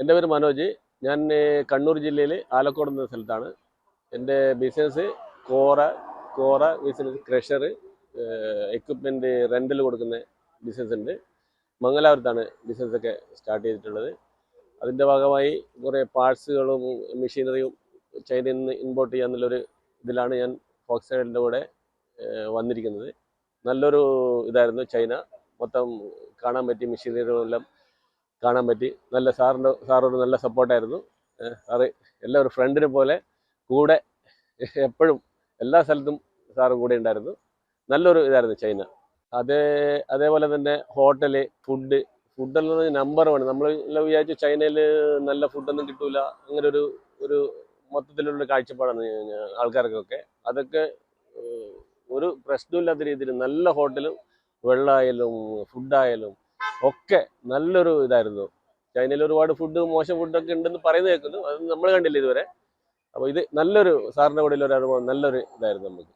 എന്റെ പേര് മനോജ്. ഞാൻ കണ്ണൂർ ജില്ലയിൽ ആലക്കോട് എന്ന സ്ഥലത്താണ്. എന്റെ ബിസിനസ് കോറ കോറ ബിസിനസ് ക്രഷർ എക്വിപ്മെന്റ് റെന്റൽ കൊടുക്കുന്ന ബിസിനസ് ഉണ്ട്. മംഗലാപുരത്താണ് ബിസിനസ്സൊക്കെ സ്റ്റാർട്ട് ചെയ്തിട്ടുള്ളത്. അതിന്റെ ഭാഗമായി കുറേ പാർട്സുകളും മെഷീനറിയും ചൈനയിൽ നിന്ന് ഇമ്പോർട്ട് ചെയ്യാന്നുള്ളൊരു ഇതിലാണ് ഞാൻ ഫോക്സൈഡിന്റെ കൂടെ വന്നിരിക്കുന്നത്. നല്ലൊരു ഇതായിരുന്നു ചൈന. മൊത്തം കാണാൻ പറ്റിയ മെഷീനറികളെല്ലാം കാണാൻ പറ്റി. നല്ല സാറിന്റെ സാറൊരു നല്ല സപ്പോർട്ടായിരുന്നു. സാറ് എല്ലാ ഒരു ഫ്രണ്ടിനെ പോലെ കൂടെ എപ്പോഴും എല്ലാ സ്ഥലത്തും സാറ് കൂടെ ഉണ്ടായിരുന്നു. നല്ലൊരു ഇതായിരുന്നു ചൈന. അതേ അതേപോലെ തന്നെ ഹോട്ടൽ ഫുഡ് ഫുഡെല്ലാം നമ്പർ വൺ നമ്മൾ വിചാരിച്ചു ചൈനയിൽ നല്ല ഫുഡൊന്നും കിട്ടൂല. അങ്ങനെ ഒരു ഒരു മൊത്തത്തിലുള്ള കാഴ്ചപ്പാടാണ് ആൾക്കാർക്കൊക്കെ. അതൊക്കെ ഒരു പ്രശ്നമില്ലാത്ത രീതിയിൽ നല്ല ഹോട്ടലും വെള്ളമായാലും ഫുഡായാലും ഒക്കെ നല്ലൊരു ഇതായിരുന്നു. ചൈനയിൽ ഒരുപാട് ഫുഡ് മോശം ഫുഡൊക്കെ ഉണ്ടെന്ന് പറയുന്നത് കേൾക്കുന്നു. അത് നമ്മൾ കണ്ടില്ല ഇതുവരെ. അപ്പോൾ ഇത് നല്ലൊരു സാറിന്റെ കൂടെ ഒരു അനുഭവം നല്ലൊരു ഇതായിരുന്നു നമുക്ക്.